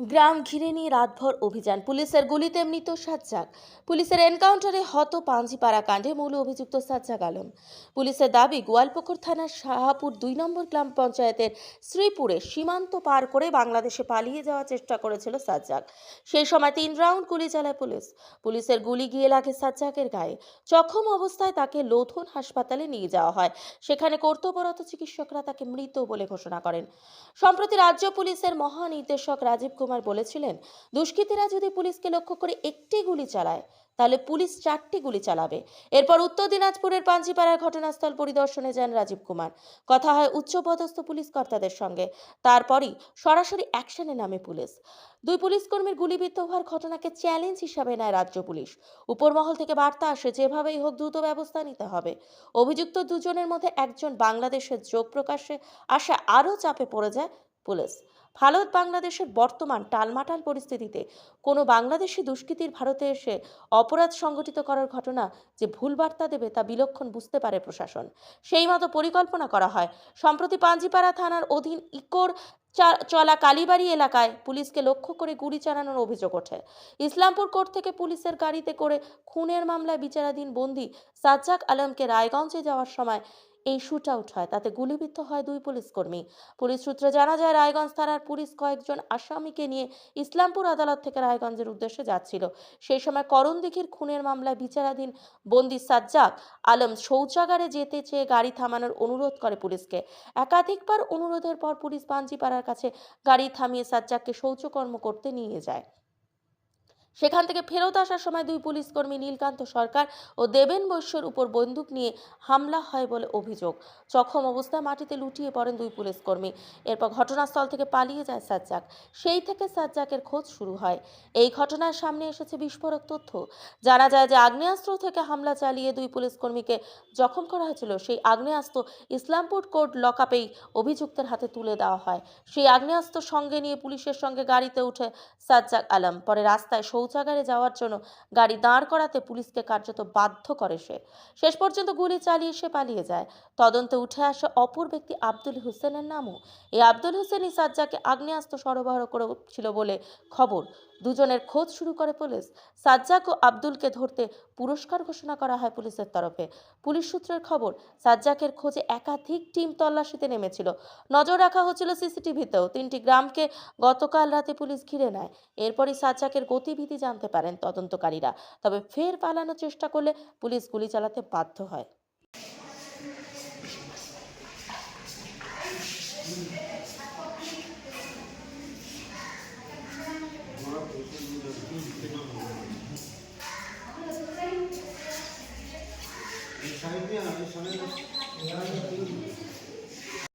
গ্রাম ঘিরে নিয়ে রাতভর অভিযান। পুলিশের গুলিতে মৃত সাজ্জাক। পুলিশের এনকাউন্টারে হত পাঞ্জিপাড়া কাণ্ডে মূল অভিযুক্ত সাজ্জাক আলম। পুলিশের দাবি, গোয়ালপুকুর থানার শাহাপুর দুই নম্বর গ্রাম পঞ্চায়েতের শ্রীপুরে সীমান্ত পার করে বাংলাদেশে পালিয়ে যাওয়ার চেষ্টা করেছিল সাজ্জাক। সেই সময় তিন রাউন্ড গুলি চালায় পুলিশ। পুলিশের গুলি গিয়ে লাগে সাজ্জাকের গায়ে। জখম অবস্থায় তাকে লোধন হাসপাতালে নিয়ে যাওয়া হয়। সেখানে কর্তব্যরত চিকিৎসকরা তাকে মৃত বলে ঘোষণা করেন। সম্প্রতি রাজ্য পুলিশের মহানির্দেশক রাজীব কুমার বলেছিলেন, দুষ্কৃতীরা যদি পুলিশকে লক্ষ্য করে একটি গুলি চালায়, তাহলে পুলিশ চারটি গুলি চালাবে। এরপর উত্তর দিনাজপুরের পাঞ্জিপাড়ার ঘটনাস্থল পরিদর্শনে যান রাজীব কুমার। কথা হয় উচ্চপদস্থ পুলিশ কর্তাদের সঙ্গে। তারপরই সরাসরি অ্যাকশনে নামে পুলিশ। দুই পুলিশ কর্মীর গুলিবিদ্ধ হওয়ার ঘটনাকে চ্যালেঞ্জ হিসাবে নেয় রাজ্য পুলিশ। উপরমহল থেকে বার্তা আসে, যেভাবেই হোক দ্রুত ব্যবস্থা নিতে হবে। অভিযুক্ত দুজনের মধ্যে একজন বাংলাদেশের যোগ প্রকাশে আসা আরও চাপে পড়ে যায় পুলিশ। ভারত বাংলাদেশের বর্তমান টালমাটাল পরিস্থিতিতে কোনো বাংলাদেশি দুষ্কৃতীর ভারতে এসে অপরাধ সংগঠিত করার ঘটনা যে ভুল বার্তা দেবে তা বিলক্ষণ বুঝতে পারে প্রশাসন। সেই মতো পরিকল্পনা করা হয়। সম্প্রতি পাঞ্জিপাড়া থানার অধীন ইকোর চলা কালীবাড়ি এলাকায় পুলিশকে লক্ষ্য করে গুলি চালানোর অভিযোগ ওঠে। ইসলামপুর কোর্ট থেকে পুলিশের গাড়িতে করে খুনের মামলায় বিচারাধীন বন্দী সাজ্জাক আলমকে রায়গঞ্জে যাওয়ার সময় এই শুট আউট হয়। তাতে গুলিবিদ্ধ হয় দুই পুলিশ কর্মী। পুলিশ সূত্রে জানা যায়, রায়গঞ্জ থানার পুলিশ কয়েকজন আসামিকে নিয়ে ইসলামপুর আদালত থেকে রায়গঞ্জের উদ্দেশ্যে যাচ্ছিল। সেই সময় করণদিঘির খুনের মামলায় বিচারাধীন বন্দি সাজ্জাক আলম শৌচাগারে যেতে চেয়ে গাড়ি থামানোর অনুরোধ করে পুলিশকে। একাধিকবার অনুরোধের পর পুলিশ পাঞ্জিপাড়ার কাছে গাড়ি থামিয়ে সাজ্জাককে শৌচকর্ম করতে নিয়ে যায়। সেখান থেকে ফেরত আসার সময় দুই পুলিশ কর্মী নীলকান্ত সরকার ও দেবেন বৈশ্যর উপর বন্দুক নিয়ে হামলা হয় বলে অভিযোগ। জখম অবস্থায় মাটিতে লুটিয়ে পড়েন দুই পুলিশ কর্মী এরপর ঘটনাস্থল থেকে পালিয়ে যায় সাজ্জাক। সেই থেকে সাজ্জাকের খোঁজ শুরু হয়। এই ঘটনার সামনে এসেছে বিস্ফোরক তথ্য। জানা যায় যে আগ্নেয়াস্ত্র থেকে হামলা চালিয়ে দুই পুলিশ কর্মীকে জখম করা হয়েছিল। সেই আগ্নেয়াস্ত্র ইসলামপুর কোর্ট লকআপেই অভিযুক্তের হাতে তুলে দেওয়া হয়। সেই আগ্নেয়াস্ত্র সঙ্গে নিয়ে পুলিশের সঙ্গে গাড়িতে উঠে সাজ্জাক আলম। পরে রাস্তায় শৌচাগারে যাওয়ার জন্য গাড়ি দাঁড় করাতে পুলিশকে কার্যত বাধ্য করে সে। শেষ পর্যন্ত গুলি চালিয়ে সে পালিয়ে যায়। তদন্তে উঠে আসে অপর ব্যক্তি আব্দুল হোসেনের নামও। এই আব্দুল হোসেনই সাজ্জাকে আগ্নেয়াস্ত্র সরবরাহ করেছিল বলে খবর। দুজনের খোঁজ শুরু করে পুলিশ। সাজ্জাক ও আব্দুলকে ধরতে পুরস্কার ঘোষণা করা হয় পুলিশের তরফে। পুলিশ সূত্রের খবর, সাজ্জাকের খোঁজে একাধিক টিম তল্লাশিতে নেমেছিল। নজর রাখা হচ্ছিল সিসিটিভিতেও। তিনটি গ্রামকে গতকাল রাতে পুলিশ ঘিরে নেয়। এরপরই সাজ্জাকের গতিবিধি পরিস্থিতি জানতে পারেন তদন্তকারীরা। তবে ফের পালানোর চেষ্টা করলে পুলিশ গুলি চালাতে বাধ্য হয়। সামনে